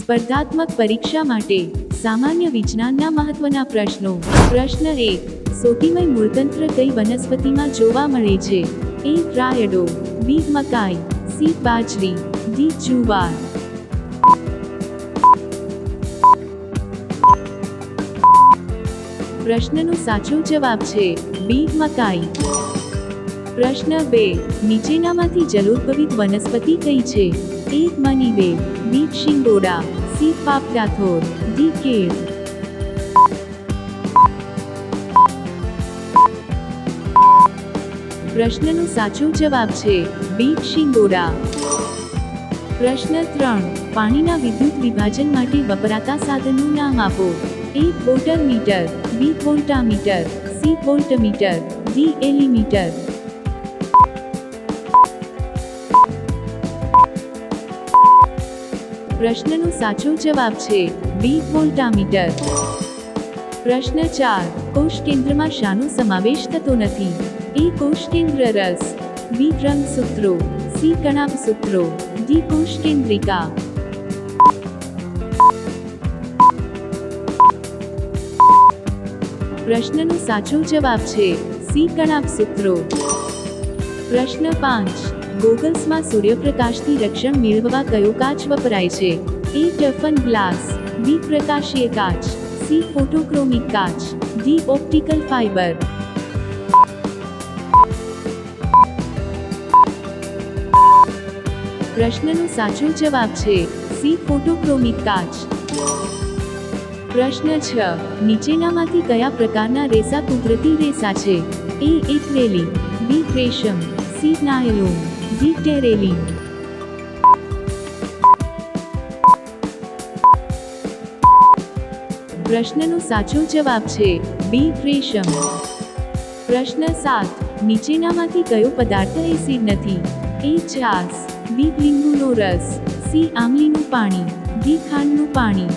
સ્પર્ધાત્મક પરીક્ષા માટે સામાન્ય વિજ્ઞાનના મહત્વના પ્રશ્નો. પ્રશ્ન એક, સોટીમય મૂળતંત્ર કઈ વનસ્પતિમાં જોવા મળે છે? એ, ટ્રાયડો. બી, મકાઈ. સી, બાજરી. ડી, જુવાર. પ્રશ્નનો સાચો જવાબ છે, બી, મકાઈ. પ્રશ્ન બે, નીચેનામાંથી જલોદભવિત વનસ્પતિ કઈ છે? એ મની વેલ બી C. Pap પાપડાથોર D. કેળ પ્રશ્નનો સાચો જવાબ છે બી શિંગોડા પ્રશ્ન ત્રણ, પાણીના વિદ્યુત વિભાજન માટે વપરાતા સાધનનું નામ આપો A water meter B voltameter, C voltmeter, D એલીમીટર પ્રશ્નનો સાચો જવાબ છે બી વોલ્ટામીટર. પ્રશ્ન ચાર, કોષ કેન્દ્રમાં શાનો સમાવેશ થતો નથી. એ કોષ કેન્દ્ર રસ. બી રંગસૂત્રો સી કણાપ સૂત્રો. ડી કોષ કેન્દ્રિકા. પ્રશ્નનો સાચો જવાબ છે સી કણાપ સૂત્રો. પ્રશ્ન પાંચ ગોગલ્સમાં સૂર્યપ્રકાશથી રક્ષણ મેળવવા કયો કાચ વપરાય છે? એ ટફન ગ્લાસ બી પ્રકાશીય કાચ. સી ફોટોક્રોમિક કાચ. ડી ઓપ્ટિકલ ફાઇબર પ્રશ્નનો સાચો જવાબ છે સી ફોટોક્રોમિક કાચ. પ્રશ્ન છ. નીચેનામાંથી કયા પ્રકારના રેસા કુદરતી રેસા છે? એ એક્રેલી બી રેશમ સી નાયલોન ડી ટેરેલિન પ્રશ્નનો સાચો જવાબ છે બી રેશમ. પ્રશ્ન સાત, નીચેનામાંથી કયો પદાર્થ એસિડ નથી? એ છાસ, બી લીંબુનો રસ, સી આમલીનું પાણી, ડી ખાંડનું પાણી.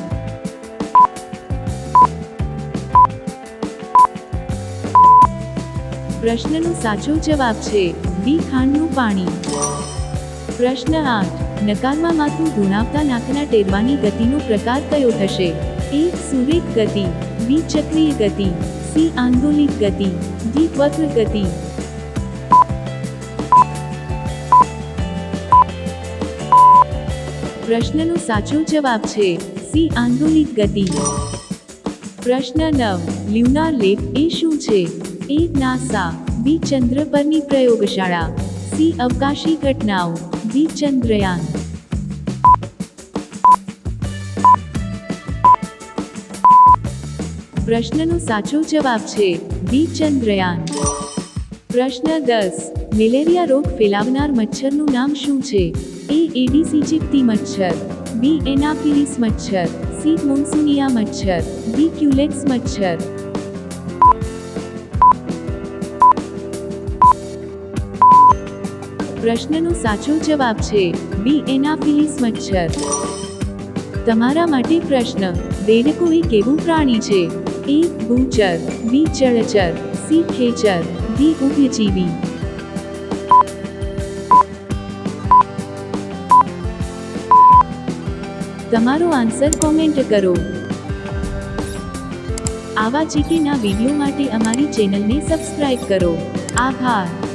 પ્રશ્નનો સાચો જવાબ છે બી ખાંડનું પાણી. પ્રશ્ન આઠ. નકારમાં માથું ધુણાવતા નાકના ટેરવાની ગતિનો પ્રકાર કયો થશે એ સુરેખ ગતિ, બી ચક્રીય ગતિ, સી આંદોલિક ગતિ, ડી વક્ર ગતિ. પ્રશ્નનો સાચો જવાબ છે સી આંદોલિત ગતિ. પ્રશ્ન નવ. લ્યુનાર લેપ એ શું છે? એ નાસા. બી ચંદ્ર પરની પ્રયોગશાળા સી અવકાશી ઘટનાઓ ડી ચંદ્રયાન પ્રશ્નનો સાચો જવાબ છે બી ચંદ્રયાન પ્રશ્ન દસ, મેલેરિયા રોગ ફેલાવનાર મચ્છરનું નામ શું છે? એ, એડીસી ચિપ્તી મચ્છર. બી, એનાફિલિસ મચ્છર. સી, મોન્સુનિયા મચ્છર. ડી, ક્યુલેક્સ મચ્છર. પ્રશ્નનો સાચો જવાબ છે, બી એનાફિલિસ મચ્છર. તમારા માટે પ્રશ્ન દેડકો એ કેવું પ્રાણી છે? એ ભૂચર બી જળચર સી, ખેચર, ડી ઉભયજીવી તમારો આન્સર કોમેન્ટ કરો. આવા જીકેના વીડિયો માટે અમારી ચેનલને સબસ્ક્રાઇબ કરો. આભાર.